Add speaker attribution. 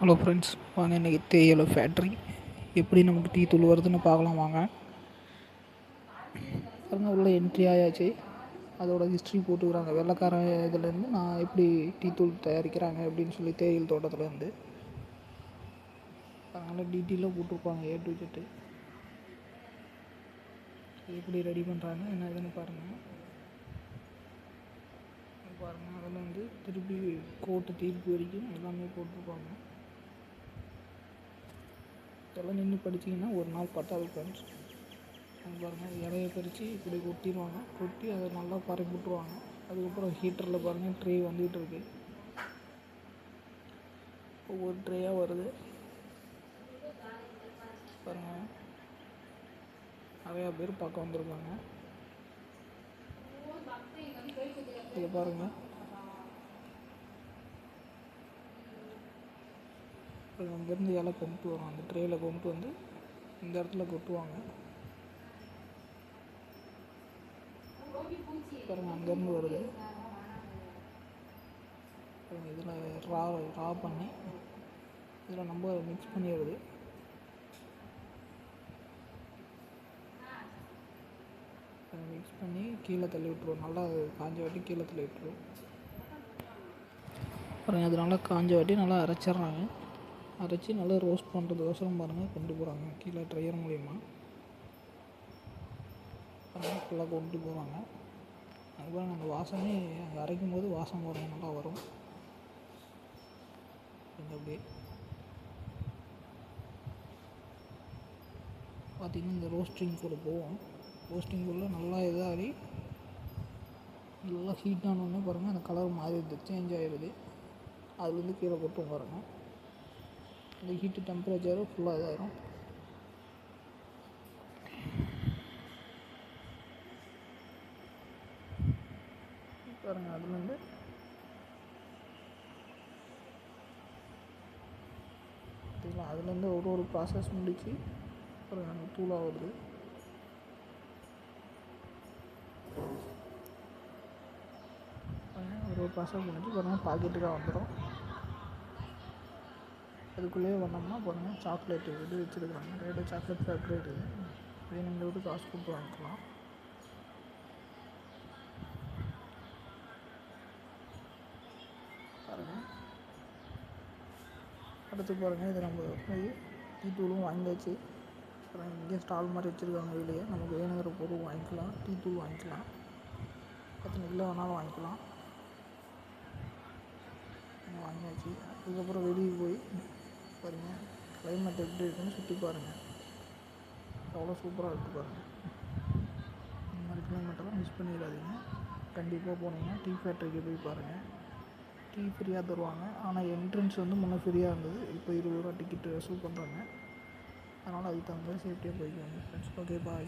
Speaker 1: Hello friends வாங்க இன்றைக்கி தேயிலை ஃபேக்ட்ரி எப்படி நமக்கு டீ தூள் வருதுன்னு பார்க்கலாம் வாங்க. பாருங்கள் உள்ள என்ட்ரி ஆயாச்சு. அதோட ஹிஸ்ட்ரி போட்டுக்கிறாங்க. வெள்ளைக்காரன் இதுலேருந்து நான் எப்படி டீ தூள் தயாரிக்கிறாங்க அப்படின்னு சொல்லி தேயிலை தோட்டத்துலேருந்து. அதனால் டீட்டெயிலாக போட்டிருப்பாங்க ஏ டு ஜெட்டு எப்படி ரெடி பண்ணுறாங்க என்ன இதுன்னு பாருங்கள் பாருங்கள் அதில் வந்து திருப்பி கோர்ட்டு தீர்ப்பு வரைக்கும் எல்லாமே போட்டிருப்பாங்க. இதெல்லாம் நின்று படிச்சிங்கன்னா ஒரு நாள் பத்தாது ஃப்ரெண்ட்ஸ் அங்கே பாருங்கள் இலைய பறித்து இப்படி கொட்டிடுவாங்க. கொட்டி அதை நல்லா பரப்பி விட்ருவாங்க அதுக்கப்புறம் ஹீட்டரில் பாருங்கள் ட்ரே வந்துக்கிட்டு இருக்கு. ஒவ்வொரு ட்ரேயாக வருது. பாருங்கள் நிறையா பேர் பார்க்க வந்திருக்காங்க. இதை பாருங்கள் அது அங்கேருந்து இலை கொண்டு வரும் அந்த ட்ரேயில் கொண்டு வந்து இந்த இடத்துல கொட்டுவாங்க. பாருங்கள் அங்கேருந்து வருது. இதில் ரா ரா பண்ணி இதில் நம்ம மிக்ஸ் பண்ணி வருது மிக்ஸ் பண்ணி கீழே தள்ளி விட்ருவோம் நல்லா காஞ்ச வாட்டி கீழே தள்ளி விட்டுருவோம். அப்புறம் அது நல்லா காஞ்ச வாட்டி நல்லா அரைச்சிட்றாங்க. அரைச்சி நல்லா ரோஸ்ட் பண்ணுறதுக்கோசரம் பாருங்கள் கொண்டு போகிறாங்க கீழே ட்ரையர் மூலிமா ஃபுல்லாக கொண்டு போகிறாங்க அதுக்கப்புறம் நாங்கள் வாசமே அரைக்கும் போது வாசம் வரும் நல்லா வரும். இந்த அப்படியே. பார்த்திங்கன்னா இந்த ரோஸ்டிங் கூட போவோம் ரோஸ்டிங் கூட நல்லா இதாகி நல்லா ஹீட் ஆனோடனே பாருங்கள் அந்த கலர் மாறிடுது சேஞ்ச் ஆகிடுது அதுலேருந்து கீழே கொட்டும் பாருங்கள் இந்த ஹீட்டு டெம்பரேச்சரும் ஃபுல்லாக இதாகிடும் பாருங்கள் அதுலேருந்து பார்த்தீங்களா அதுலேருந்து ஒரு ஒரு ப்ராசஸ் முடிச்சு அப்புறம் தூளாக வருது ஒரு ஒரு ப்ராசஸ் முடிச்சு பாருங்கள் பாக்கெட்டுக்காக வந்துடும் அதுக்குள்ளேயே வந்தோம்னா பாருங்கள் சாக்லேட்டு இது வச்சுருக்காங்க. நிறைய சாக்லேட் ஃபேக்ட்ரி இருக்குது வேணுங்கிறது காசு கொடுத்து வாங்கிக்கலாம். பாருங்கள் அடுத்து பாருங்கள் இது நம்ம போய் டீ தூளும் வாங்கியாச்சு. அப்புறம் இங்கே ஸ்டால் மாதிரி வச்சுருக்காங்க வெளியே. நமக்கு வேணுங்கிற பொருள் வாங்கிக்கலாம். டீ தூள் வாங்கிக்கலாம். பத்து கிலோ வேணாலும் வாங்கிக்கலாம். வாங்கியாச்சு. அதுக்கப்புறம் வெளியே போய் பாருங்கள் கிளைமேட் எப்படி இருக்குன்னு சுற்றி பாருங்கள் அவ்வளோ சூப்பராக இருக்குது பாருங்கள் இந்த மாதிரி கிளைமேட்டெல்லாம் மிஸ் பண்ணிடாதீங்க. கண்டிப்பாக போனீங்கன்னா டீ ஃபேக்ட்ரிக்கு போய் பாருங்கள் டீ ஃப்ரீயாக தருவாங்க. ஆனால் என்ட்ரன்ஸ் வந்து முன்னே ஃப்ரீயாக இருந்தது. இப்போ இருபது ரூபா டிக்கெட்டு வசூல் பண்ணுறாங்க அதனால் அதுக்கு தகுந்த மாதிரி சேஃப்டியாக போய்க்கோங்க ஃப்ரெண்ட்ஸ் ஓகே பாய்